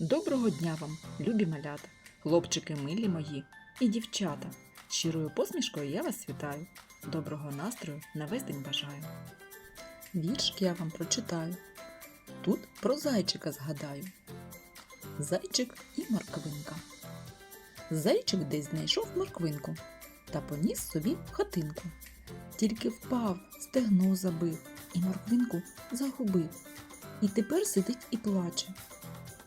Доброго дня вам, любі малята, хлопчики милі мої і дівчата. Щирою посмішкою я вас вітаю. Доброго настрою на весь день бажаю. Віршик я вам прочитаю. Тут про зайчика згадаю. Зайчик і морквинка. Зайчик десь знайшов морквинку та поніс собі в хатинку. Тільки впав, стегно забив і морквинку загубив. І тепер сидить і плаче.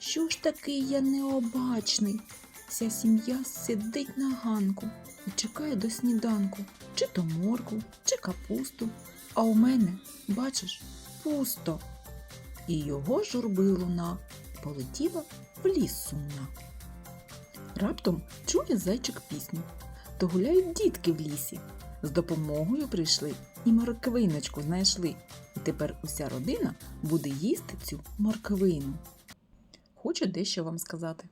Що ж такий я необачний? Вся сім'я сидить на ганку і чекає до сніданку, чи то моркву, чи капусту. А у мене, бачиш, пусто. І його журби луна полетіла в ліс сумна. Раптом чує зайчик пісню, то гуляють дітки в лісі. З допомогою прийшли і морквиночку знайшли. І тепер уся родина буде їсти цю морквину. Хочу дещо вам сказати.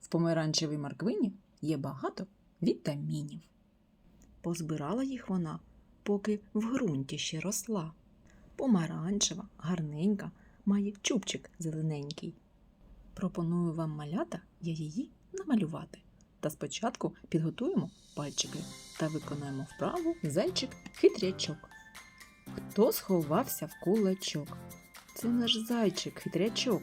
В помаранчевій морквині є багато вітамінів. Позбирала їх вона, поки в ґрунті ще росла. Помаранчева, гарненька, має чубчик зелененький. Пропоную вам малята я її намалювати. Та спочатку підготуємо пальчики та виконаємо вправу зайчик хитрячок. Хто сховався в кулачок? Це наш зайчик хитрячок.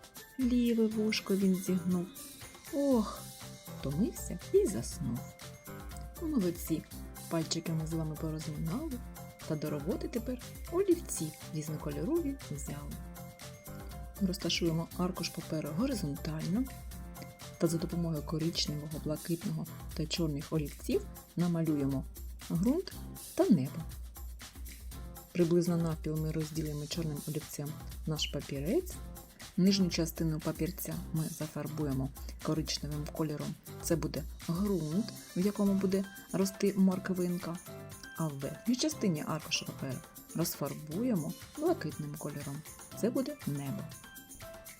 ліве вушко він зігнув. Ох, втомився і заснув. Молодці, пальчики ми з вами порозминали, та до роботи тепер олівці різнокольорові взяли. Розташуємо аркуш паперу горизонтально та за допомогою коричневого, блакитного та чорних олівців намалюємо ґрунт та небо. Приблизно навпіл ми розділимо чорним олівцем наш папірець. Нижню частину папірця ми зафарбуємо коричневим кольором. Це буде ґрунт, в якому буде рости морквинка. А в верхній частині аркуша паперу розфарбуємо блакитним кольором. Це буде небо.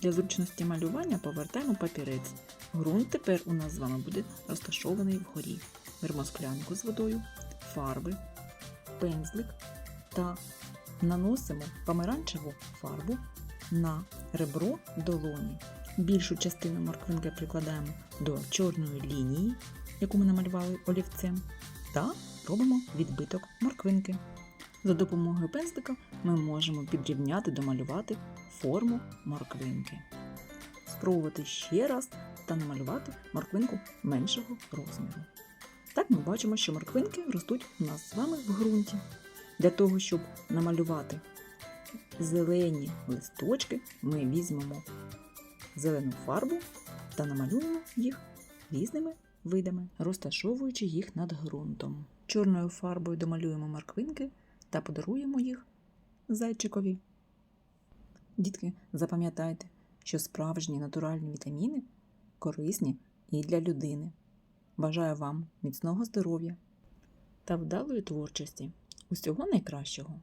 Для зручності малювання повертаємо папірець. Ґрунт тепер у нас з вами буде розташований вгорі. Беремо склянку з водою, фарби, пензлик та наносимо помаранчеву фарбу на ребро долоні. Більшу частину морквинки прикладаємо до чорної лінії, яку ми намалювали олівцем, та робимо відбиток морквинки. За допомогою пензлика ми можемо підрівняти, домалювати форму морквинки. Спробувати ще раз та намалювати морквинку меншого розміру. Так ми бачимо, що морквинки ростуть у нас з вами в ґрунті. Для того, щоб намалювати зелені листочки, ми візьмемо зелену фарбу та намалюємо їх різними видами, розташовуючи їх над ґрунтом. Чорною фарбою домалюємо морквинки та подаруємо їх зайчикові. Дітки, запам'ятайте, що справжні натуральні вітаміни корисні і для людини. Бажаю вам міцного здоров'я та вдалої творчості. Усього найкращого!